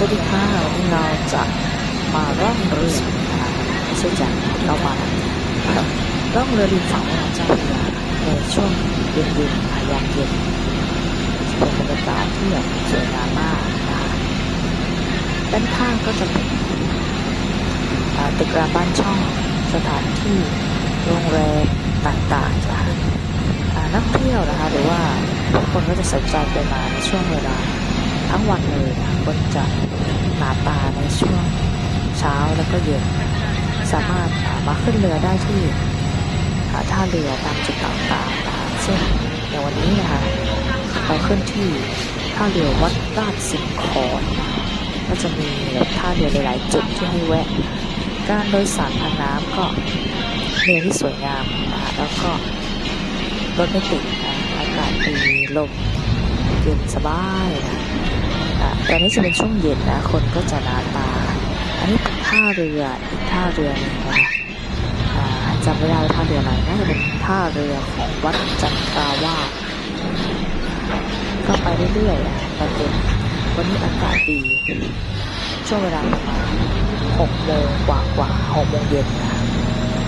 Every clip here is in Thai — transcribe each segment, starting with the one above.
สวัสดีค่ะวันนี้เราจะมาร่องเรือนะคะไม่ใช่จะเรามาร่องเรือริมฝั่งแม่น้ำเจ้าพระยาในช่วงเย็นๆค่ะยามเย็นเป็นบรรยากาศที่แบบสวยงามมากนะคะด้านข้างก็จะเป็นตึกราบ้านช่องสถานที่โรงแรมต่างๆนะคะนักเที่ยวนะคะหรือว่าทุกคนก็จะสนใจไปมาในช่วงเวลาทั้งวันเลยนะ คนจะหนาตาในช่วงเช้าแล้วก็เย็นสามารถมาขึ้นเรือได้ที่อ่าท่าเรือตามจุดต่างๆนะคะซึ่งในวันนี้นะคะเราขึ้นที่ท่าเรือวัดราชสิงห์คอนก็จะมีท่าเรือหลายจุดที่ให้แวะ การโดยสารทางน้ำก็เรือที่สวยงามนะคะแล้วก็รถไม่ติดนะอากาศดีลมเย็นสบายนะ อะตอนนี้จะเป็นช่วงเย็นนะคนก็จะหนาตา อันนี้เป็นท่าเรืออีกท่าเรือหนึงนะคะอ่าจำไม่ได้ว่าท่าเรืออะไรน่าจะเป็นท่าเรือของวัดจันทราวาสก็ไปเรื่อยๆนะตอนเย็นวันนี้อากาศดี ช่วงเวลาประมาณหกโมงกว่ากว่าหกโมงเย็นนะ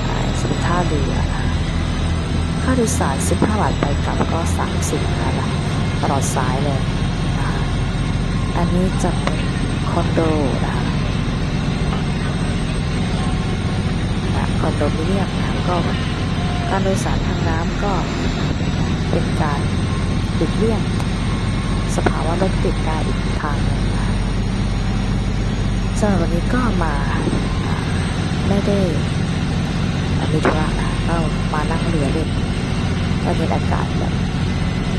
อ่าเป็นท่าเรือนะค่าโดยสาร15บาทไปกลับก็ 30นะคะตลอดสายเลย อันนี้จะเป็นคอนโดนะคะอะคอนโดมิเนียมนะก็การโดยสารทางน้ำก็เป็นการหลีกเลี่ยง สภาวะรถติดได้อีกทางนึงนะสำหรับวันนี้ก็มาไม่ได้อ่ามีธุระนะก็มานั่งเรือเล่นก็มีอากาศแบบ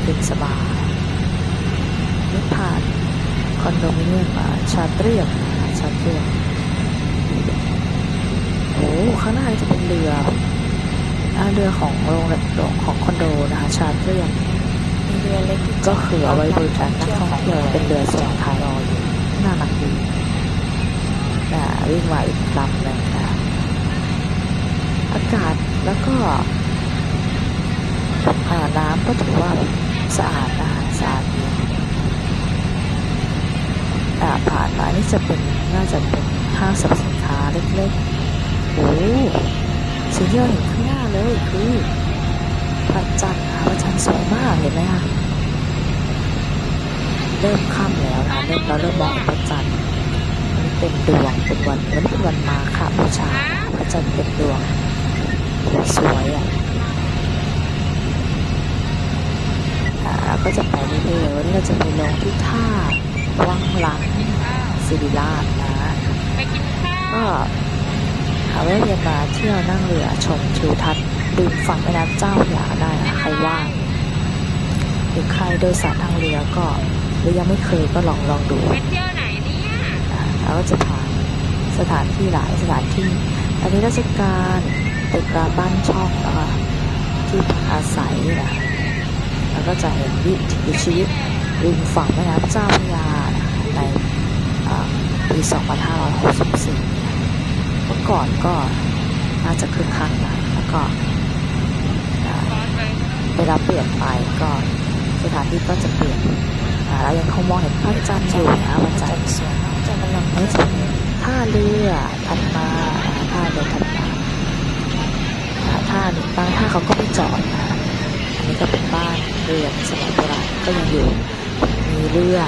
เย็นสบายนี่ผ่าน คอนโดมิเนียมชาเตรียมชาเตรียมโอ้ข้างหน้าจะเป็นเรืออ่าเรือของโรงแรมของคอนโดนะคะชาเตรียมเรือเล็กก็คือเอาไว้บริการนักท่องเที่ยวเป็นเรือส่งท้ายรออยู่น่ารักดีนะวิ่งมาอีกลำหนึงค่ะอากาศแล้วก็อ่าน้ำก็ถือว่าสะอาดนะคะสะอาด ผ่านมานี่จะเป็นน่าจะเป็นห้างสรรพสินค้าเล็กๆโอ้สิ่งที่เราเห็นข้างหน้าเลยคือพระจันทร์ค่ะพระจันทร์สวยมากเห็นไหมคะเริ่มค่ำแล้วนะเริ่มเราเริ่มมองพระจันทร์มันเต็มดวงเป็นวันวันเป็นวันมาค่ะบูชาพระจันทร์เต็มดวงสวยอะอ่าก็จะไปเรื่อยๆวันนี้เราจะไปลงที่ท่า วังหลังสิริราชนะไปกินข้าวก็หาแวะเวียนมาเที่ยวนั่งเรือชมทิวทัศน์ริมฝั่งแม่น้ำเจ้าพระยาได้นะใครว่างหรือใครโดยสารทางเรือก็หรือยังไม่เคยก็ลองลองดูไปเที่ยวไหนเนี่ยนะแล้วก็จะผ่านสถานที่หลายสถานที่ อันนี้ราชการตึกรามบ้านช่องนะคะที่พักอาศัยนะแล้วก็จะเห็นวิถีชีวิตริมฝั่งแม่น้ำเจ้าพระยานะคะในอ่าปี 2564 เมื่อก่อนก็น่าจะคึกคักนะแล้วก็อ่าร้อนไปเวลาเปลี่ยนไปก็สถานที่ก็จะเปลี่ยนอ่าแล้วยังคงมองเห็นพระจันทร์อยู่นะพระจันทร์สวยจะกำลังไม่ใช่ท่าเรือถัดมาอ่าท่าเรือถัดมาอ่าท่าบางท่าเขาก็ไม่จอดนะอันนี้ก็เป็นบ้านเรือนสมัยโบราณก็ยังอยู่มีเรือ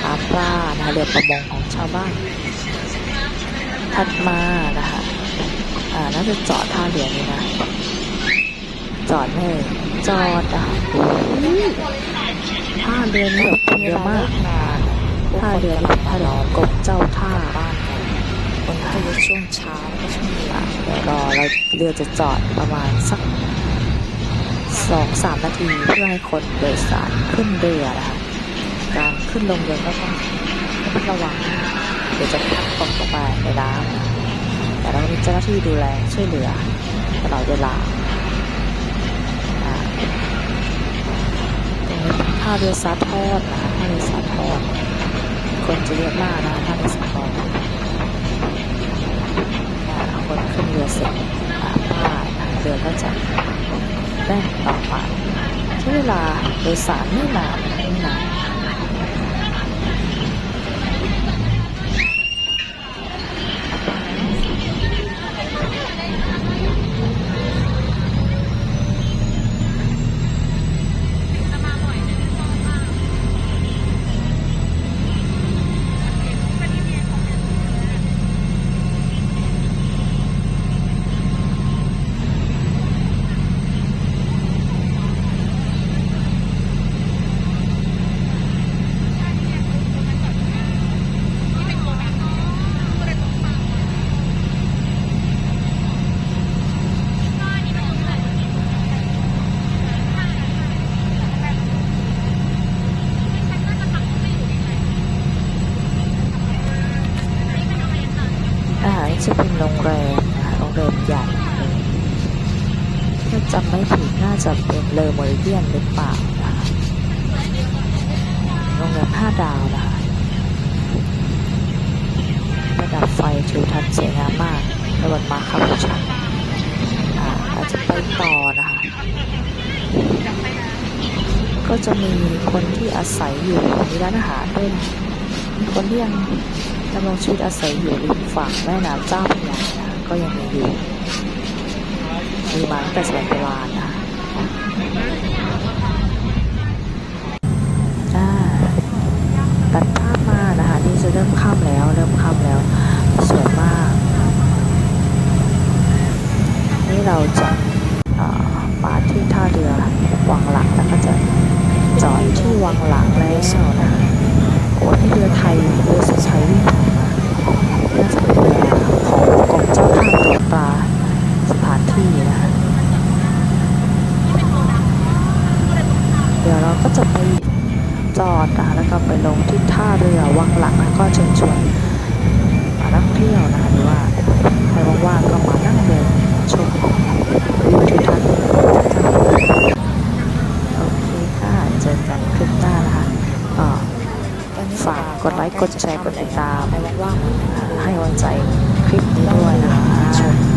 หาปลานะคะเรือประมงของชาวบ้าน ถัดมานะคะอ่าน่าจะจอดท่าเรือนี้นะ จอดเลยจอดอะโอ้โหท่าเรือนี้แบบเยอะมากนาท่าเรือนี้เป็นท่าเรือกบเจ้าท่าบ้านกันคนก็จะช่วงเช้าก็ช่วงเย็นอะเดี๋ยวรอเราเรือจะจอดประมาณสักสองสามนาทีเพื่อให้คนโดยสารขึ้นเรือนะคะ ขึ้นลงเรือก็ต้องระมัดระวังเดี๋ยวจะพัดตกลงไปในน้ำแต่เรามีเจ้าหน้าที่ดูแลช่วยเหลือตลอดเวลาอ่าตรงนี้เป็นท่าเรือสาทอดนะคะท่าเรือสาทอดคนจะเยอะมากนะคะท่าเรือสาทอดอ่าคนขึ้นเรือเสร็จอ่าป้าเรือก็จะแล่นต่อไปใช้เวลาโดยสารไม่นานไม่นาน โรงแรมนะคะโรงแรมใหญ่ถ้าจำไม่ผิดน่าจะเป็นเลอเมอริเดียนหรือเปล่านะคะโรงแรมห้าดาวนะคะระดับไฟทิวทัศน์สวยงามมากในวันมาคาบูชาอาอาจจะไปต่อนะคะ ก็จะมีคนที่อาศัยอยู่มีร้านอาหารด้วยนะมีคนที่ยัง ดำรงชีวิตอาศัยอยู่ริมฝั่งแม่น้ำเจ้าพระยานะก็ยังมีอยู่มีมาตั้งแต่สมัยโบราณนะคะอ่าตัดภาพมานะคะนี่จะเริ่มค่ำแล้ว เริ่มค่ำแล้วสวยมาก นี่เราจะมาที่ท่าเรือวังหลังแล้วก็จะจอดที่วังหลังแล้วนะ คะโอ้นี่เรือไทยเรือสุดไทยวิ่งผ่านมาน่าจะเป็นเรือของกรมเจ้าท่าตรวจตราสถานที่นะคะเดี๋ยวเราก็จะไปจอดนะคะแล้วก็ไปลงที่ท่าเรือวังหลังแล้วก็เชิญชวนนักท่องเที่ยวนะคะหรือว่าใครว่างๆก็มานั่งเดินชมวิวทิวทัศน์โอเคค่ะเจอกันคลิปหน้านะคะก็ ตอนนี้ ฝาก กดไลค์กดแชร์กดติดตามไปว่างๆให้กำลังใจคลิปนี้ด้วยนะคะชม